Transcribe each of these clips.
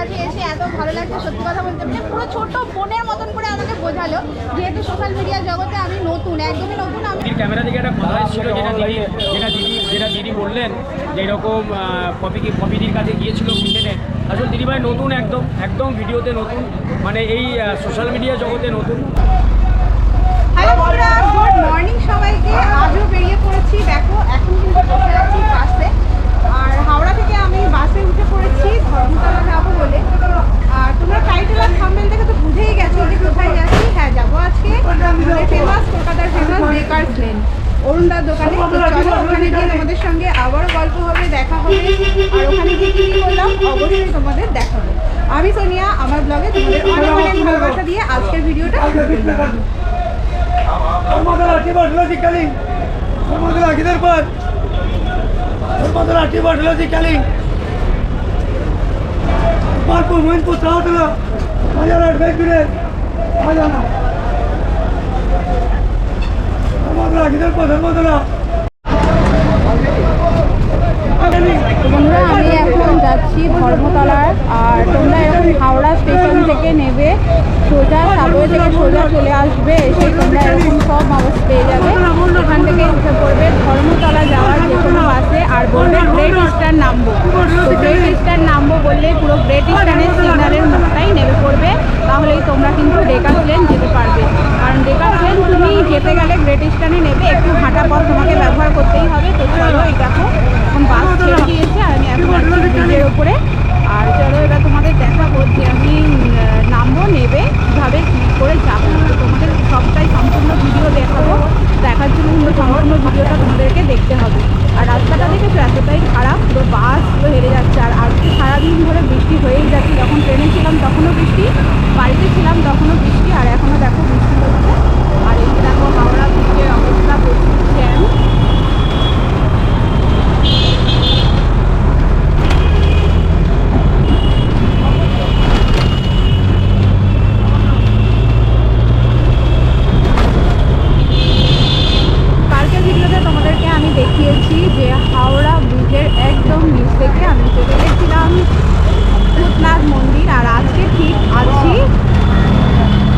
কাছে এসে এত ভালো লাগছে সত্যি কথা বলতে মানে পুরো ছোট বোনের মতন করে আমাকে বোঝালো যেহেতু সোশ্যাল মিডিয়া জগতে আমি নতুন একদমই নতুন আমি ক্যামেরা থেকে একটা কথা এসেছিল যেটা দিদি যেটা দিদি যেটা দিদি বললেন যে এরকম কপি কপিদির কাছে গিয়েছিল বুঝলেন আসলে দিদিভাই নতুন একদম একদম ভিডিওতে নতুন মানে এই সোশ্যাল মিডিয়া জগতে নতুন। হ্যালো গুড মর্নিং সবাইকে। আজও বেরিয়ে পড়েছি। দেখো এখন কিন্তু বসে আছি বাসে আর হাওড়া থেকে আমি বাসে উঠে পড়েছি ধর্মতলা যাব বলে আর তোমরা টাইটেল আর থাম্বেল দেখে তো বুঝেই গেছো যে কোথায় যাচ্ছি হ্যাঁ যাব আজকে আমাদের ফেমাস কলকাতার ফেমাস বেকার্স লেন অরুণদার দোকানে তো চলো ওখানে গিয়ে তোমাদের সঙ্গে আবারও গল্প হবে দেখা হবে আর ওখানে গিয়ে কী কী করলাম অবশ্যই তোমাদের দেখাবো আমি সোনিয়া আমার ব্লগে তোমাদের অনেক অনেক ভালোবাসা দিয়ে আজকের ভিডিওটা শুরু করলাম ধর্মতলা টিবাটলজি ক্যালিং ধর্মতলা কিদের পর ধর্মতলা টিবাটলজি ক্যালিং মারপুর মহিনপুর সাহতলা হাজার আট বেগুনের হাজানা ধর্মতলা কিদের পর ধর্মতলা তো বন্ধুরা আমি এখন যাচ্ছি ধর্মতলার। আর তোমরা এরকম হাওড়া স্টেশন থেকে নেবে। সোজা সাবওয়ে থেকে সোজা চলে আসবে এসে তোমরা এরকম সব বাস পেয়ে যাবে। এখান থেকে উঠে পড়বে ধর্মতলা যাওয়ার যে কোনো বাসে। আর বলবে গ্রেট ইস্টার্ন নামবো। তো গ্রেট ইস্টার্ন নামবো বললে পুরো গ্রেট ইস্টার্নের সিগন্যালের মুখটাই নেমে পড়বে। তাহলেই তোমরা কিন্তু ডেকাস লেন যেতে পারবে। কারণ ডেকাস লেন তুমি যেতে গেলে গ্রেট ইস্টার্নে নেবে। একটু হাঁটা পথ তোমাকে ব্যবহার করতেই হবে। তো চলো এই দেখো। বাস ছেড়ে দিয়েছে আর আমি এখন আছি ব্রিজের ওপরে আর চলো এবার তোমাদের দেখাবো যে আমি উম, নামবো নেবে কীভাবে কী করে যাব তো তোমাদের সবটাই সম্পূর্ণ ভিডিও দেখাবো দেখার জন্য কিন্তু সম্পূর্ণ ভিডিওটা তোমাদেরকে দেখতে হবে আর রাস্তাটা দেখেছ এতটাই খারাপ পুরো বাস পুরো হেরে যাচ্ছে আর আজকে সারাদিন ধরে বৃষ্টি হয়েই যাচ্ছে যখন ট্রেনে ছিলাম তখনও বৃষ্টি বাড়িতে ছিলাম তখনও বৃষ্টি আর এখনও দেখো বৃষ্টি হচ্ছে আর এই যে দেখো হাওড়া ব্রিজের অবস্থা প্রচুর জ্যাম কালকের ভিডিওতে তোমাদেরকে আমি দেখিয়েছি যে হাওড়া ব্রিজের একদম নিচ থেকে আমি চলে গেছিলাম ভূতনাথ মন্দির আর আজকে ঠিক আছি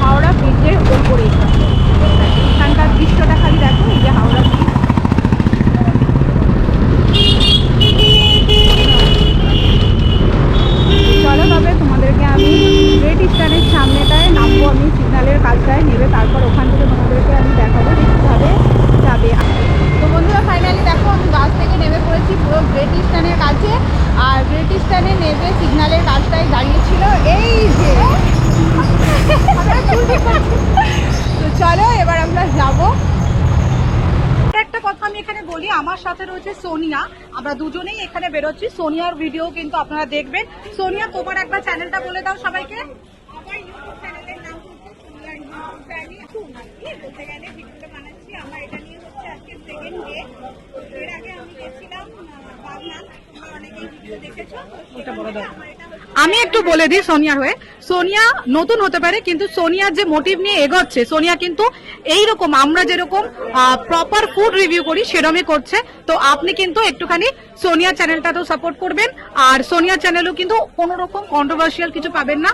হাওড়া ব্রিজের ওপরে এখানকার দৃশ্যটা খালি দেখো এই যে হাওড়া ব্রিজ চলো তবে তোমাদেরকে আমি গ্রেট ইস্টার্নের সামনেটায় নামবো আমি সিগন্যালের কাজটায় নেবে তারপর ওখান থেকে তোমাদেরকে আমি দেখাবো যে কীভাবে যাবে তো বন্ধুরা ফাইনালি দেখো আমি বাস থেকে নেমে পড়েছি পুরো গ্রেট ইস্টার্নের কাছে আর গ্রেট ইস্টার্নে নেবে সিগন্যালের কাজটায় দাঁড়িয়েছিল এই যে তো চলো এবার আমরা যাব একটা কথা আমি এখানে বলি আমার সাথে রয়েছে সোনিয়া। আমরা দুজনেই এখানে বেরোচ্ছি। সোনিয়ার ভিডিও কিন্তু আপনারা দেখবেন। সোনিয়া তোমার একবার চ্যানেলটা বলে দাও সবাইকে। আমার ইউটিউব চ্যানেলের নাম হচ্ছে সোনিয়া ইউটিউব চ্যানেল বলতে গেলে ভিডিওটা বানাচ্ছি। আমার এটা নিয়ে হচ্ছে আজকে সেকেন্ড ডে এর আগে আমি গেছিলাম বাগনান। তোমরা অনেকেই ভিডিও দেখেছ। আমার এটা আমি একটু বলে দিই সোনিয়ার হয়ে। সোনিয়া নতুন হতে পারে, কিন্তু সোনিয়ার যে মোটিভ নিয়ে এগোচ্ছে, সোনিয়া কিন্তু এই রকম আমরা যেরকম প্রপার ফুড রিভিউ করি, সেরমই করছে। তো আপনি কিন্তু একটুখানি সোনিয়া চ্যানেলটাতেও সাপোর্ট করবেন, আর সোনিয়া চ্যানেলও কিন্তু কোনো রকম কন্ট্রোভার্সিয়াল কিছু পাবেন না।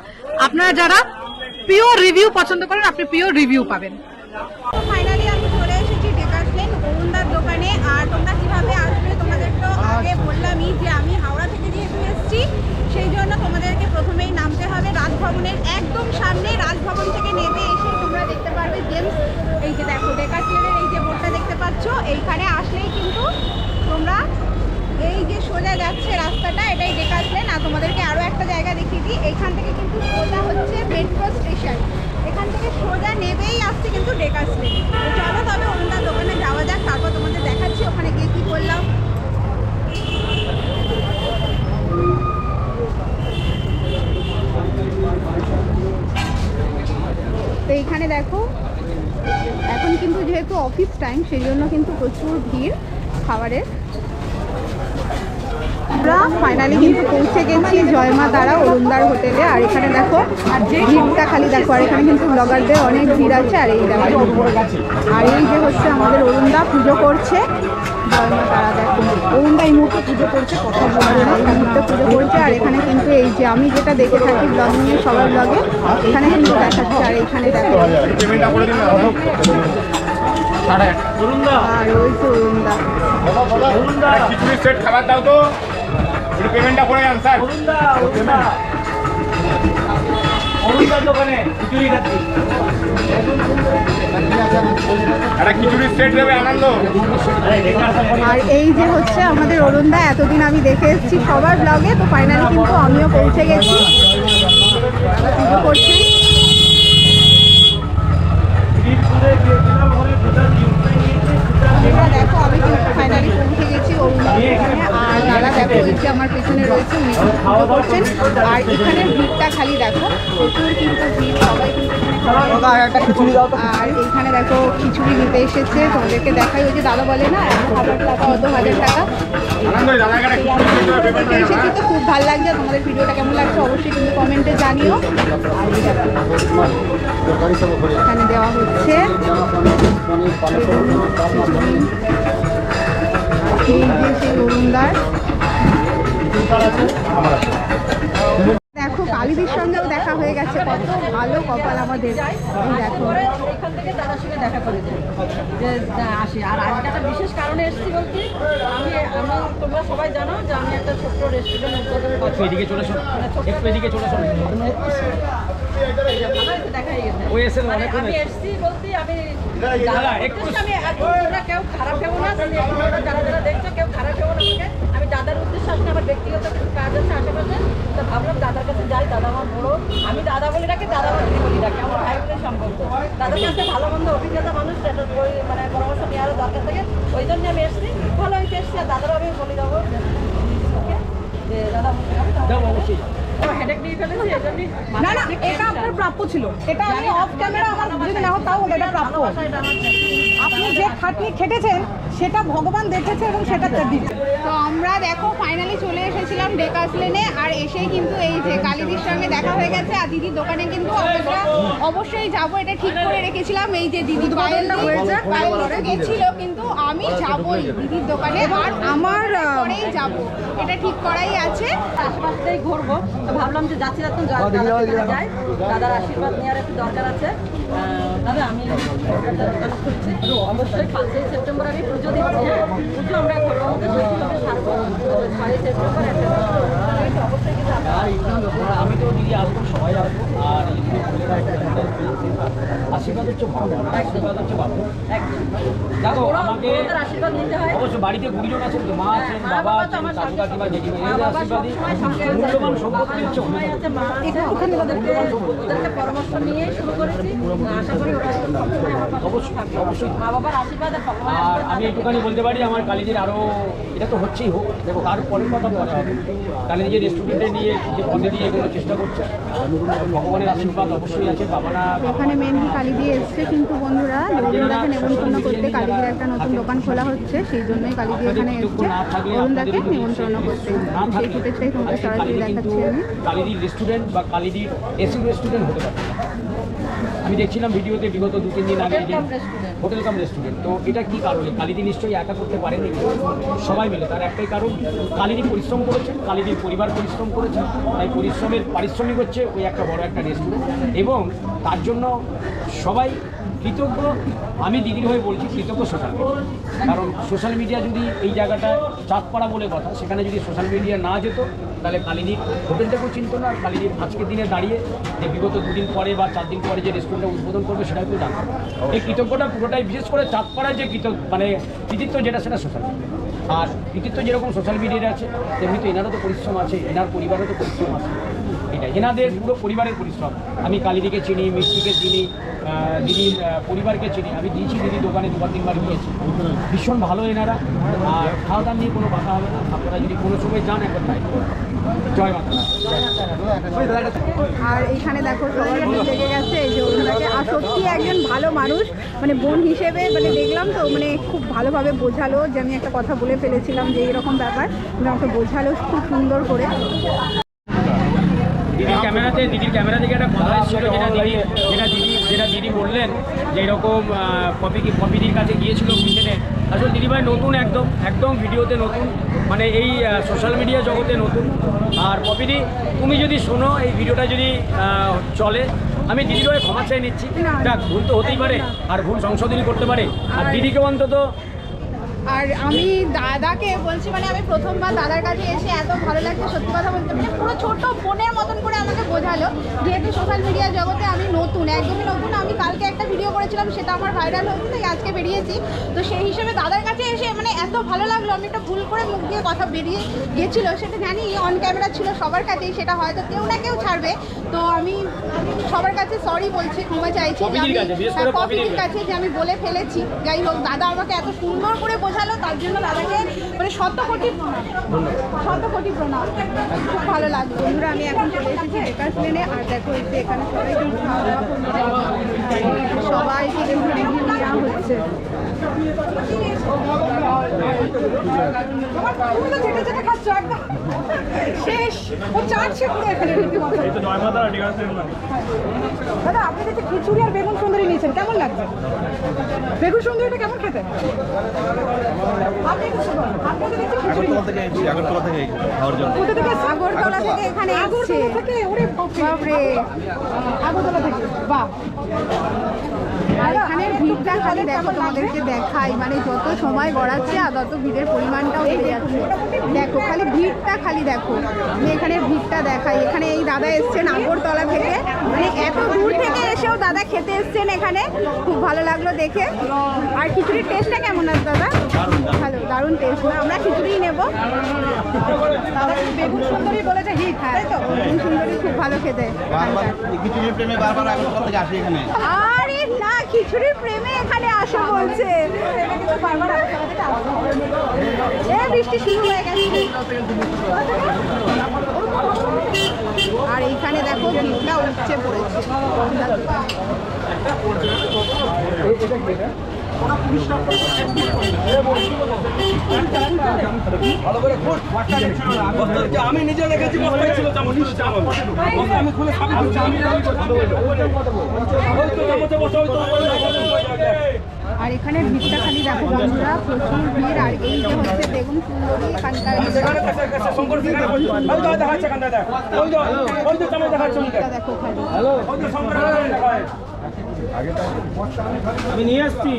আপনারা যারা পিওর রিভিউ পছন্দ করেন, আপনি পিওর রিভিউ পাবেন ফাইনালি আমি চলে এসেছি ডেকাসলেন অরুণদার দোকানে আর তোমরা কীভাবে আসবে তোমাদের তো আগে বললামই যে আমি হাওড়া থেকে যেহেতু এসেছি সেই জন্য তোমাদেরকে প্রথমেই নামতে হবে রাজভবনের একদম সামনে রাজভবন থেকে নেমে এসে তোমরা দেখতে পারবে জেমস এই যে দেখো ডেকাসলেনের এই যে বোর্ডটা দেখতে পাচ্ছ এইখানে আসলেই কিন্তু তোমরা এই যে সোজা যাচ্ছে রাস্তাটা এটাই ডেকাসলেন আর তোমাদেরকে আরও একটা জায়গা দেখিয়ে দিই এইখান থেকে কিন্তু সোজা হচ্ছে মেট্রো স্টেশন এখান থেকে সোজা নেবেই আসছে কিন্তু ডেকাসলেন তো চলো তবে অন্যান্য দোকানে যাওয়া যাক তারপর তোমাদের দেখাচ্ছি ওখানে গিয়ে কী করলাম তো এইখানে দেখো এখন কিন্তু যেহেতু অফিস টাইম, সেই জন্য কিন্তু প্রচুর ভিড় খাবারের। আমরা ফাইনালি কিন্তু পৌঁছে গেছি জয়মা তারা অরুণদার হোটেলে। আর এখানে দেখো আর যে ভিড়টা খালি দেখো, আর এখানে কিন্তু ব্লগারদের অনেক ভিড় আছে, আর এই দেখো। আর এই যে হচ্ছে আমাদের অরুণদা, পুজো করছে। জয়মা তারা দেখো, অরুণদা এই মুহূর্তে পুজো করছে, কথা বলবে না মুহূর্তে পুজো করছে। আর এখানে কিন্তু এই যে আমি যেটা দেখে থাকি ব্লগিংয়ে সবার ব্লগে এখানে কিন্তু দেখাচ্ছে। আর এখানে দেখো অরুণদা আর খিচুড়ি সেট খাবার দাও তো। একটু পেমেন্টটা করে যান স্যার এই যে হচ্ছে আমাদের অরুণদা এতদিন আমি দেখে এসেছি সবার ব্লগে তো ফাইনালি কিন্তু আমিও পৌঁছে গেছি। পুজো করছি। আর এইখানে দেখো খিচুড়ি নিতে এসেছে। তোমাদেরকে দেখাই ওই যে দাদা বলে না হাজার টাকা অত হাজার টাকা। এসেছি তো খুব ভালো লাগছে। তোমাদের ভিডিওটা কেমন লাগছে অবশ্যই কিন্তু কমেন্টে জানিও। আর এই দেখো, এখানে দেওয়া হচ্ছে সেই অরুণদার কালিদির সঙ্গেও দেখা হয়ে গেছে কত ভালো কপাল আমাদের। দেখো। এখান থেকে দাদার সঙ্গে দেখা করে যাই যে আসি। আর আজকে একটা বিশেষ কারণে এসেছি বলতে আমি আমি তোমরা সবাই জানো যে আমি একটা ছোট্ট রেস্টুরেন্ট উদ্বোধন করছি এদিকে চলে এদিকে চলে শোন আমাকে দেখাই গেছে ওই এসে মানে আমি এসে। এসেছি বলতে আমি দাদা, একটু- আমি তোমরা কেউ খারাপ ভেবো না যারা যারা দেখছ কেউ খারাপ ভেবো না আমাকে। আমি দাদার উদ্দেশ্যে আসলে আমার ব্যক্তিগত কিছু কাজ আছে আশেপাশে তো ভাবলাম দাদার কাছে যাই দাদা আমার বড়। আমি দাদা বলে ডাকি দাদা আমার দিদি বলে ডাকি আমার ভাই বোনের সম্পর্ক। দাদার কাছে ভালো মন্দ অভিজ্ঞতা মানুষ সেটা ওই- মানে পরামর্শ নেওয়ারও দরকার থাকে। ওই জন্য আমি এসেছি। ভালো হয়েছে এসেছি আর দাদারও আমি বলে দেবো। যে দাদা অবশ্যই না না এটা আপনার প্রাপ্য ছিল। এটা আমি অফ ক্যামেরা আমার যদি না তাও এটা প্রাপ্য। আপনি যে খাটনি খেটেছেন সেটা ভগবান দেখেছে এবং সেটা তার দিচ্ছে তো আমরা দেখো ফাইনালি চলে এসেছিলাম ডেকাস লেনে আর এসেই কিন্তু এই যে কালিদির সঙ্গে দেখা হয়ে গেছে আর দিদির দোকানে কিন্তু আমরা অবশ্যই যাব এটা ঠিক করে রেখেছিলাম এই যে দিদি গেছিল কিন্তু আমি যাবই দিদির দোকানে আর আমার পরেই যাব এটা ঠিক করাই আছে। আশেপাশেই ঘুরবো তো ভাবলাম যে যাচ্ছি যাচ্ছি যাই দাদার আশীর্বাদ নেওয়ার একটু দরকার আছে। দাদা আমি অবশ্যই পাঁচই সেপ্টেম্বর আমি পুজো দিচ্ছি হ্যাঁ পুজো আমরা ঘরের সত্যিভাবে সারবো সেপ্টেম্বর একটা আমি তো দিদি আসব সবাই আসব আর এই যে বলে রাখব, আশীর্বাদ হচ্ছে ভালো আশীর্বাদ হচ্ছে ভালো। দেখো আমাকে আশীর্বাদ নিতে হয়। অবশ্য বাড়িতে গুরুজন আছেন তো মা আছেন বাবা আছেন কাকু কাকিমা জেঠিমা এদের আশীর্বাদই। মূল্যবান সম্পত্তি হচ্ছে সবসময় আছে, মা আছে। ওদেরকে ওদেরকে পরামর্শ নিয়ে শুরু করেছি। আশা করি ওরা সবসময় আমার পাশে অবশ্যই, থাকবে। অবশ্যই। মা বাবার আশীর্বাদ আর আর আমি একটুখানি বলতে পারি আমার কালীজির আরও এটা তো হচ্ছেই হোক। দেখো তার পরের কথা পরে হবে। কালীজি রেস্টুরেন্টে নিয়ে যে পদে এগুলো চেষ্টা করছে ভগবানের আশীর্বাদ অবশ্যই আছে বাবারা এখানে মেনলি কালিদি এসছে কিন্তু বন্ধুরা অরুণদাকে নেমন্তন্ন করতে কালিদির একটা নতুন দোকান খোলা হচ্ছে, সেই জন্যই কালিদি এখানে এসছে। অরুণদাকে নেমন্তন্ন করতে। সেই ফুটেজটাই তোমাদের সরাসরি দেখাচ্ছি আমি। কালীদির রেস্টুরেন্ট বা কালীদির এসি রেস্টুরেন্ট হতে পারে। আমি দেখছিলাম ভিডিওতে বিগত দু তিন দিন আগে হোটেল কাম রেস্টুরেন্ট তো এটা কি কারণে? কালিদি নিশ্চয়ই একা করতে পারেনি সবাই মিলে। তার একটাই কারণ কালিদি পরিশ্রম করেছে কালিদির পরিবার পরিশ্রম করেছে তাই পরিশ্রমের পারিশ্রমিক হচ্ছে ওই একটা বড় একটা রেস্টুরেন্ট এবং তার জন্য সবাই কৃতজ্ঞ, আমি দিদির হয়ে বলছি কৃতজ্ঞ সোশ্যাল কারণ সোশ্যাল মিডিয়া যদি এই জায়গাটা চাঁদপাড়া বলে কথা, সেখানে যদি সোশ্যাল মিডিয়া না যেত, তাহলে কালিদির হোটেলটাকেও চিনত না। আর কালিদির আজকের দিনে দাঁড়িয়ে যে বিগত দুদিন পরে বা চার দিন পরে যে রেস্টুরেন্টটা উদ্বোধন করবে, সেটাও কেউ জানতো। এই কৃতজ্ঞটা পুরোটাই বিশেষ করে চাঁদপাড়ায় যে কৃতজ্ঞ মানে কৃতিত্ব যেটা, সেটা সোশ্যাল মিডিয়া আর কৃতিত্ব যেরকম সোশ্যাল মিডিয়ায় আছে, তেমনি তো এনারও তো পরিশ্রম আছে, এনার পরিবারও তো পরিশ্রম আছে। এনাদের পুরো পরিবারের পরিশ্রম। আমি কালিদিকে চিনি, মিষ্টিকে চিনি দিদির পরিবারকে চিনি, আমি দিয়েছি দিদি দোকানে দুবার তিনবার গিয়েছি ভীষণ ভালো এনারা, আর খাওয়া দাওয়া নিয়ে কোনো কথা হবে না। আপনারা যদি কোনো সময় যান, একবার করুন। জয় মাতা আর এখানে দেখো সবার লেগে গেছে যে অরুণদাকে আর সত্যি একজন ভালো মানুষ মানে বোন হিসেবে মানে দেখলাম তো মানে খুব ভালোভাবে বোঝালো যে আমি একটা কথা বলে ফেলেছিলাম যে এরকম ব্যাপার। মানে আমাকে বোঝালো খুব সুন্দর করে। দিদির ক্যামেরাতে, দিদির ক্যামেরা থেকে একটা কথা এসেছিল যেটা দিদি যেটা দিদি যেটা দিদি বললেন, যে এরকম পপি পপিদির কাছে গিয়েছিল কিচেনে আসলে দিদিভাই নতুন একদম একদম ভিডিওতে নতুন মানে এই সোশ্যাল মিডিয়া জগতে নতুন। আর পপিদি তুমি যদি শোনো, এই ভিডিওটা যদি চলে, আমি হয়ে ক্ষমা চাই নিচ্ছি। দেখ, ভুল তো হতেই পারে, আর ভুল সংশোধনী করতে পারে। আর- দিদিকে অন্তত আর আমি দাদাকে বলছি মানে আমি প্রথমবার দাদার কাছে এসে এত ভালো লাগছে সত্যি কথা বলতে মানে পুরো ছোট বোনের মতন করে আমাকে বোঝালো যেহেতু সোশ্যাল মিডিয়া জগতে আমি নতুন একদমই নতুন আমি কালকে একটা ভিডিও করেছিলাম সেটা আমার ভাইরাল হয়েছে তাই আজকে বেরিয়েছি। তো সেই হিসেবে দাদার কাছে এসে মানে এত ভালো লাগল আমি একটা ভুল করে মুখ দিয়ে কথা বেরিয়ে গেছিল সেটা জানি অন ক্যামেরা ছিল সবার কাছেই সেটা হয়তো কেউ না কেউ ছাড়বে। তো আমি সবার কাছে সরি বলছি ক্ষমা চাইছি আমি- কাছে, হ্যাঁ, যে আমি বলে ফেলেছি। যাই হোক দাদা আমাকে এত সুন্দর করে বোঝালো তার জন্য দাদাকে মানে শত কোটি শত কোটি প্রণাম। খুব ভালো লাগল। বন্ধুরা আমি এখন চলে এসেছি বেকার প্লেনে। আর দেখো এখানে সবাই সবাই খাওয়া দাওয়া নেওয়া হচ্ছে। শেষ। ও চাটছে পুরো এখানে দাদা আপনি দেখছি খিচুড়ি আর বেগুন সুন্দরী নিয়েছেন। কেমন লাগছে? বেগুন সুন্দরীটা কেমন খেতে? আগরতলা থেকে এখানে আসছে বাপরে। আগরতলা থেকে। বাহ। আর এখানের ভিড়টা খালি দেখো তোমাদেরকে দেখাই। মানে যত সময় গড়াচ্ছে আর তত ভিড়ের পরিমাণটাও বেড়ে যাচ্ছে। দেখো খালি ভিড়টা খালি দেখো। আমি এখানে ভিড়টা দেখাই। এখানে এই দাদা এসছেন আগরতলা থেকে। মানে এত দূর থেকে এসেও দাদা খেতে এসছেন এখানে। খুব ভালো লাগল দেখে। আর খিচুড়ির টেস্টটা কেমন আছে দাদা? ভালো দারুণ টেস্ট আমরা খিচুড়িই নেব। দাদা বেগুন সুন্দরী বলেছে হিট তাই তো? বেগুন সুন্দরী খুব ভালো খেতে। বারবার খিচুড়ির প্রেমে বারবার আগরতলা থেকে আসি এখানে। আরে না খিচুড়ির প্রেমে এখানে আসা বলছে। এ বৃষ্টি শুরু হয়ে গেছে। আর এইখানে দেখো ভিড়টা উঠছে পড়েছে। আমি নিজে বস্তায় ছিল বস্তা আমি খুলে আর এখানে ভিড়টা খালি দেখো বন্ধুরা প্রচুর ভিড়। আর এই যে হচ্ছে বেগুন দেখ। খালি আমি নিয়ে আসছি।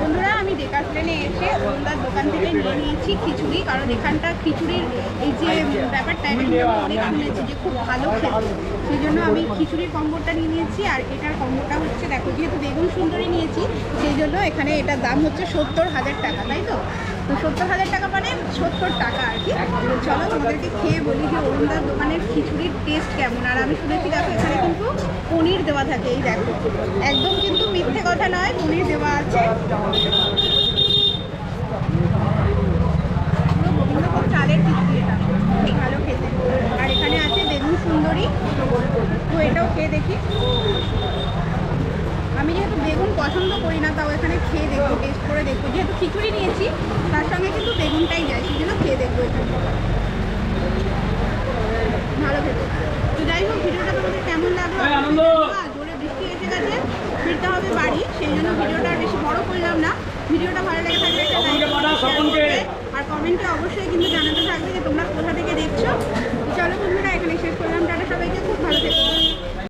বন্ধুরা, আমি ডেকার প্লেনে এসে ওনার দোকান থেকে নিয়ে নিয়েছি খিচুড়ি, কারণ এখানটা খিচুড়ির এই যে ব্যাপারটা অনেক শুনেছি যে খুব ভালো খেতে। সেই জন্য আমি খিচুড়ির কম্বোটা নিয়ে নিয়েছি, আর এটার কম্বোটা হচ্ছে, দেখো, যেহেতু বেগুন সুন্দরী নিয়েছি, সেই জন্য এখানে এটার দাম হচ্ছে সত্তর হাজার টাকা, তাই তো? তো সত্তর হাজার টাকা মানে সত্তর টাকা আর কি। চলো তোমাদেরকে খেয়ে বলি যে অরুণদার দোকানের খিচুড়ির টেস্ট কেমন। আর আমি শুনেছি দেখো, এখানে কিন্তু পনির দেওয়া থাকে, এই দেখো। একদম কিন্তু মিথ্যে কথা নয়, পনির দেওয়া আছে। চালের খিচুড়ি এটা। ভালো খেতে। আর এখানে আছে বেগুন সুন্দরী। তো এটাও খেয়ে দেখি। আমি যেহেতু বেগুন পছন্দ করি না তাও এখানে খেয়ে দেখব টেস্ট করে দেখব। যেহেতু খিচুড়ি নিয়েছি তার সঙ্গে কিন্তু বেগুনটাই যায় সেই জন্য খেয়ে দেখব এখানে। ভালো খেতে। তো যাই হোক ভিডিওটা তোমাদের কেমন লাগল? আনন্দ! জোরে বৃষ্টি এসে গেছে ফিরতে হবে বাড়ি সেই জন্য ভিডিওটা আর বেশি বড় করলাম না। ভিডিওটা ভালো লেগে থাকলে। আর কমেন্টে অবশ্যই কিন্তু জানাতে থাকবে যে তোমরা কোথা থেকে দেখছ। চলো বন্ধুরা এখানে শেষ করলাম। টাটা সবাইকে খুব ভালো থেকো।